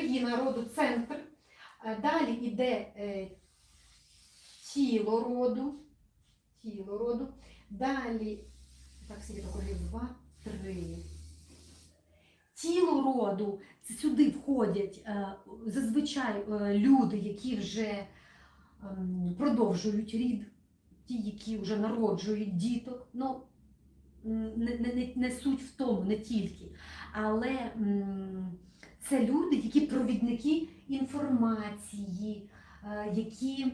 Регіна роду центр. Е, Далі йде е, тіло роду. Тіло роду. Далі, так, скільки поколів? Два, три. Тіло роду. Це сюди входять е, зазвичай люди, які вже ем, продовжують рід, ті, які вже народжують діток. Ну, не, не, не, не суть в тому, не тільки. Але м, це люди, які провідники інформації, е, які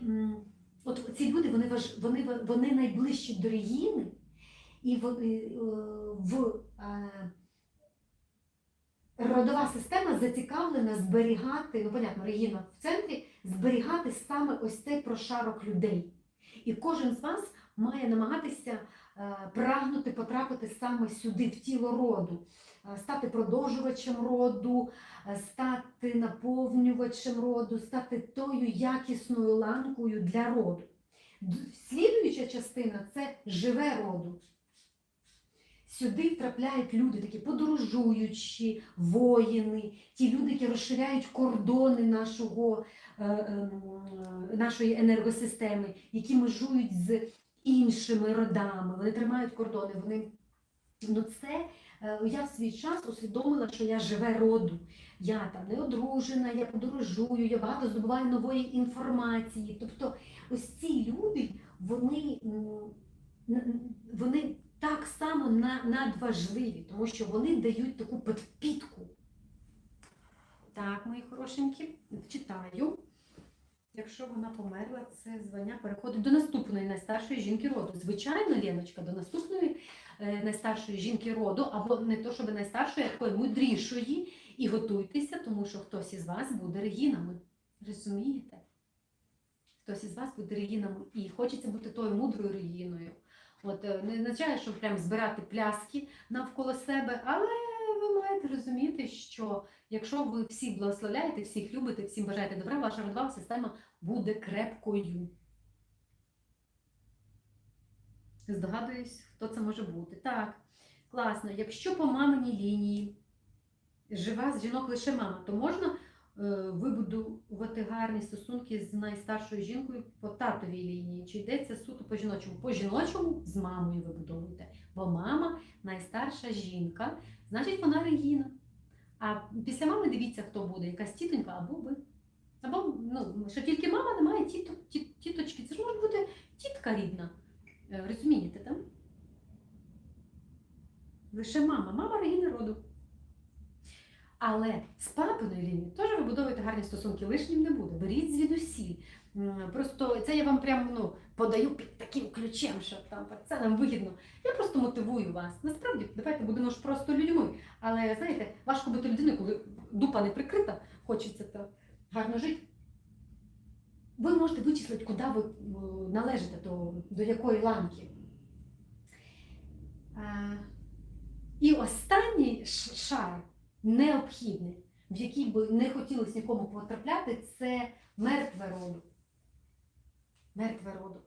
от ці люди вони, вони, вони найближчі до регіни, і вони, е, в е, родова система зацікавлена зберігати, ну понятно, регіна в центрі, зберігати саме ось цей прошарок людей. І кожен з вас має намагатися е, прагнути потрапити саме сюди, в тіло роду, е, стати продовжувачем роду, е, стати наповнювачем роду, стати тою якісною ланкою для роду. Слідуюча частина це живе роду. Сюди втрапляють люди, такі подорожуючі, воїни, ті люди, які розширяють кордони нашого, е, ем, нашої енергосистеми, які межують з іншими родами, вони тримають кордони. Вони... Ну, це е, я в свій час усвідомила, що я живе роду. Я там не одружена, я подорожую, я багато здобуваю нової інформації. Тобто, ось ці люди, вони, вони так само надважливі, тому що вони дають таку підпітку. Так, мої хорошенькі, читаю. Якщо вона померла, це звання переходить до наступної найстаршої жінки роду. Звичайно, Леночка, до наступної е, найстаршої жінки роду, або не то, щоб найстаршої, а такої мудрішої. І готуйтеся, тому що хтось із вас буде регінами. Розумієте? Хтось із вас буде регінами. І хочеться бути тою мудрою регіною. От е, не означає, що прям збирати пляски навколо себе, але маєте розуміти, що якщо ви всіх благословляєте, всіх любите, всім бажаєте добра, ваша родова система буде крепкою. Здогадуюсь, хто це може бути. Так, класно. Якщо по маминій лінії жива з жінок лише мама, то можна е, вибудувати гарні стосунки з найстаршою жінкою по татовій лінії. Чи йдеться суто по жіночому? По жіночому з мамою вибудовуєте. Бо мама найстарша жінка, значить вона регіна. А після мами дивіться, хто буде, якась тітонька або ви. Або, ну, що тільки мама не має тіто, ті, тіточки. Це ж може бути тітка рідна. Е, Розумієте, так? Лише мама. Мама регіна роду. Але з папиною лінією теж вибудовуєте гарні стосунки, лишнім не буде. Беріть звідусіль. Просто це я вам прямо ну, подаю під таким ключем, що там це нам вигідно. Я просто мотивую вас. Насправді, давайте будемо ж просто людьми. Але знаєте, важко бути людиною, коли дупа не прикрита, хочеться так гарно жити. Ви можете вичислити, куди ви належите, до, до якої ланки. І останній шар необхідний, в який би не хотілося нікому потрапляти, це мертве роду. Мертве роду.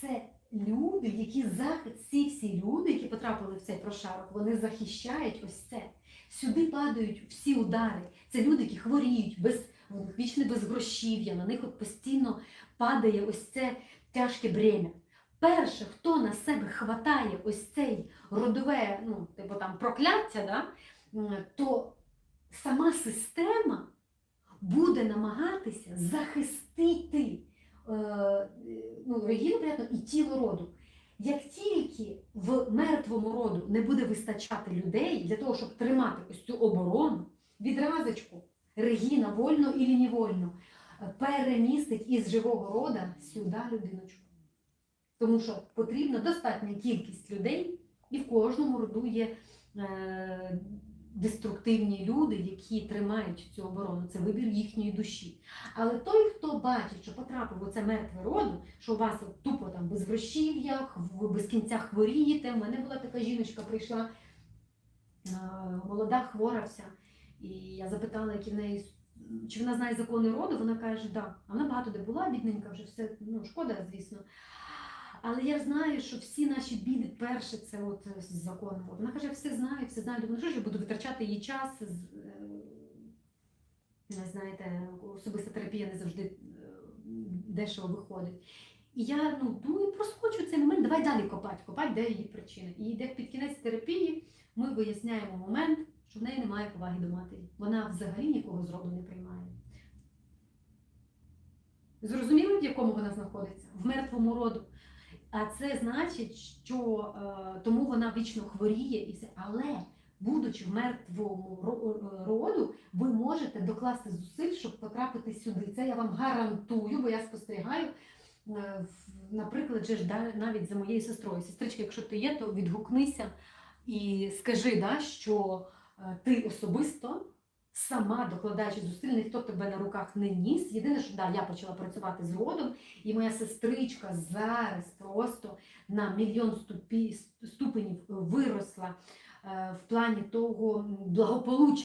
Це люди, які захист, ці всі люди, які потрапили в цей прошарок, вони захищають ось це. Сюди падають всі удари. Це люди, які хворіють, без, вічне безгрошів'я, на них постійно падає ось це тяжке бремя. Перше, хто на себе хватає ось цей родове, ну, типу там прокляття, да, то сама система буде намагатися захистити е, ну, понятно, і тіло роду. Як тільки в мертвому роду не буде вистачати людей для того, щоб тримати ось цю оборону, відразочку Регіна вольно і невольно е, перемістить із живого рода сюди людиночку. Тому що потрібна достатня кількість людей, і в кожному роду є е, деструктивні люди, які тримають цю оборону. Це вибір їхньої душі. Але той, хто бачить, що потрапив у це мертве роду, що у вас тупо там без грошів'я, ви без кінця хворієте. У мене була така жіночка, прийшла е, молода, хвора вся. І я запитала, які в неї чи вона знає закони роду, вона каже, да. Вона багато де була, бідненька, вже все, ну, шкода, звісно. Але я знаю, що всі наші біди перше це от е, з законом. Вона каже, я все знаю, все знаю. Думаю, що ж я буду витрачати її час. е, знаєте, особиста терапія не завжди е, дешево виходить. І я ну, думаю, проскочу цей момент, давай далі копати, копати, де її причини. І йде під кінець терапії, ми виясняємо момент, що в неї немає поваги до матері. Вона взагалі нікого з роду не приймає. Зрозуміли, в якому вона знаходиться? В мертвому роду. А це значить, що е, тому вона вічно хворіє і все. Але, будучи в мертвому роду, ви можете докласти зусиль, щоб потрапити сюди. Це я вам гарантую, бо я спостерігаю. е, Наприклад, же ж навіть за моєю сестрою. Сестричка, якщо ти є, то відгукнися і скажи, да, що е, ти особисто сама докладаючи зусиль, ніхто тебе на руках не ніс. Єдине, що да, я почала працювати з родом, і моя сестричка зараз просто на мільйон ступі, ступенів виросла е, в плані того благополуччя.